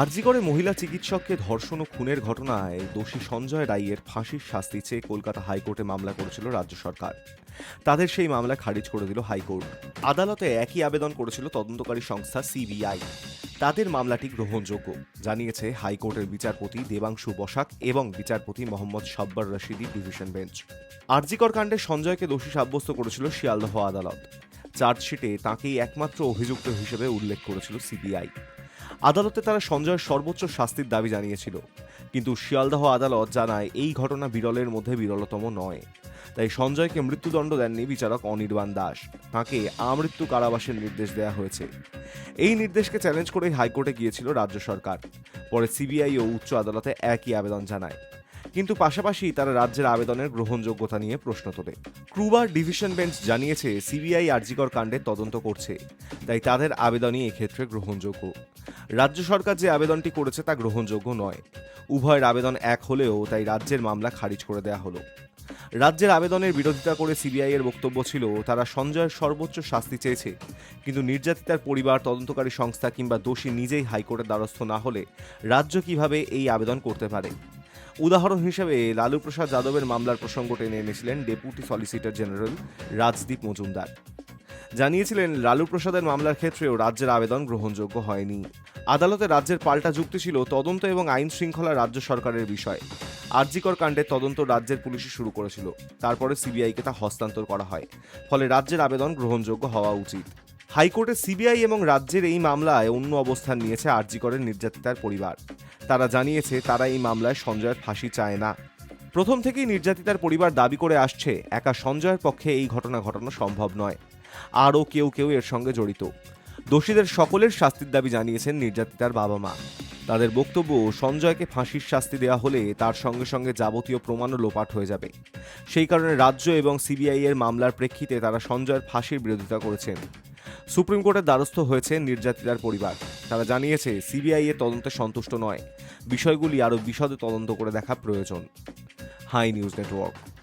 আরজিগড়ে মহিলা চিকিৎসককে ধর্ষণ ও খুনের ঘটনায় দোষী সঞ্জয় রাইয়ের ফাঁসির শাস্তি চেয়ে কলকাতা হাইকোর্টে মামলা করেছিল রাজ্য সরকার। তাদের সেই মামলা খারিজ করে দিল হাইকোর্ট। আদালতে একই আবেদন করেছিল তদন্তকারী সংস্থা সিবিআই। তাদের মামলাটি গ্রহণযোগ্য, জানিয়েছে হাইকোর্টের বিচারপতি দেবাংশু বসাক এবং বিচারপতি মোহাম্মদ সাব্বার রশিদি ডিভিশন বেঞ্চ। আরজিকর কাণ্ডে সঞ্জয়কে দোষী সাব্যস্ত করেছিল শিয়ালদহ আদালত। চার্জশিটে তাঁকেই একমাত্র অভিযুক্ত হিসেবে উল্লেখ করেছিল সিবিআই। আদালতে তারা সঞ্জয়ের সর্বোচ্চ শাস্তির দাবি জানিয়েছিল। কিন্তু শিয়ালদহ আদালত জানায়, এই ঘটনা বিরলের মধ্যে বিরলতম নয়। তাই সঞ্জয়কে মৃত্যুদণ্ড দেননি বিচারক অনির্বাণ দাস। তাঁকে আমৃত্যু কারাবাসের নির্দেশ দেওয়া হয়েছে। এই নির্দেশকে চ্যালেঞ্জ করেই হাইকোর্টে গিয়েছিল রাজ্য সরকার। পরে সিবিআই ও উচ্চ আদালতে একই আবেদন জানায়। কিন্তু পাশাপাশি তারা রাজ্যের আবেদনের গ্রহণযোগ্যতা নিয়ে প্রশ্ন তোলে। ক্রুবার ডিভিশন বেঞ্চ জানিয়েছে, সিবিআই আরজিকর কাণ্ডে তদন্ত করছে, তাই তাদের আবেদনই এক্ষেত্রে গ্রহণযোগ্য। রাজ্য সরকার যে আবেদনটি করেছে তা গ্রহণযোগ্য নয়। উভয়ের আবেদন এক হলেও তাই রাজ্যের মামলা খারিজ করে দেওয়া হলো। রাজ্যের আবেদনের বিরোধিতা করে সিবিআই এর বক্তব্য ছিল, তারা সঞ্জয়ের সর্বোচ্চ শাস্তি চেয়েছে, কিন্তু নির্যাতিতার পরিবার তদন্তকারী সংস্থা কিংবা দোষী নিজেই হাইকোর্টের দ্বারস্থ না হলে রাজ্য কীভাবে এই আবেদন করতে পারে? উদাহরণ হিসেবে লালু প্রসাদ যাদবের মামলার প্রসঙ্গ টেনে এনেছিলেন deputy solicitor general Rajdeep Majumdar. জানিয়েছিলেন লালু প্রসাদের মামলার ক্ষেত্রেও রাজ্যের আবেদন গ্রহণযোগ্য হয়নি। আদালতে রাজ্যের পাল্টা যুক্তি ছিল তদন্ত এবং আইন শৃঙ্খলা রাজ্য সরকারের বিষয়। আরজিকর কাণ্ডের তদন্ত রাজ্যের পুলিশই শুরু করেছিল। তারপরে সিবিআইকে তা হস্তান্তর করা হয়। ফলে রাজ্যের আবেদন গ্রহণযোগ্য হওয়া উচিত। হাইকোর্টে সিবিআই এবং রাজ্যের এই মামলায় অন্য অবস্থান নিয়েছে আরজিকরের নির্যাতিতার পরিবার। তারা জানিয়েছে, তারা এই মামলায় সঞ্জয়ের ফাঁসি চায় না। প্রথম থেকেই নির্যাতিতার পরিবার দাবি করে আসছে, একা সঞ্জয়ের পক্ষে এই ঘটনা ঘটানো সম্ভব নয়। আরও কেউ কেউ এর সঙ্গে জড়িত। দোষীদের সকলের শাস্তির দাবি জানিয়েছেন নির্যাতিতার বাবা মা তাদের বক্তব্য, সঞ্জয়কে ফাঁসির শাস্তি দেওয়া হলে তার সঙ্গে সঙ্গে যাবতীয় প্রমাণও লোপাট হয়ে যাবে। সেই কারণে রাজ্য এবং সিবিআই এর মামলার প্রেক্ষিতে তারা সঞ্জয়ের ফাঁসির বিরোধিতা করেছেন। সুপ্রিম কোর্টের দ্বারস্থ হয়েছে নির্যাতিতার পরিবার। তারা জানিয়েছে, সিবিআই এর তদন্তে সন্তুষ্ট নয়। বিষয়গুলি আরও বিশদে তদন্ত করে দেখা প্রয়োজন। High news network.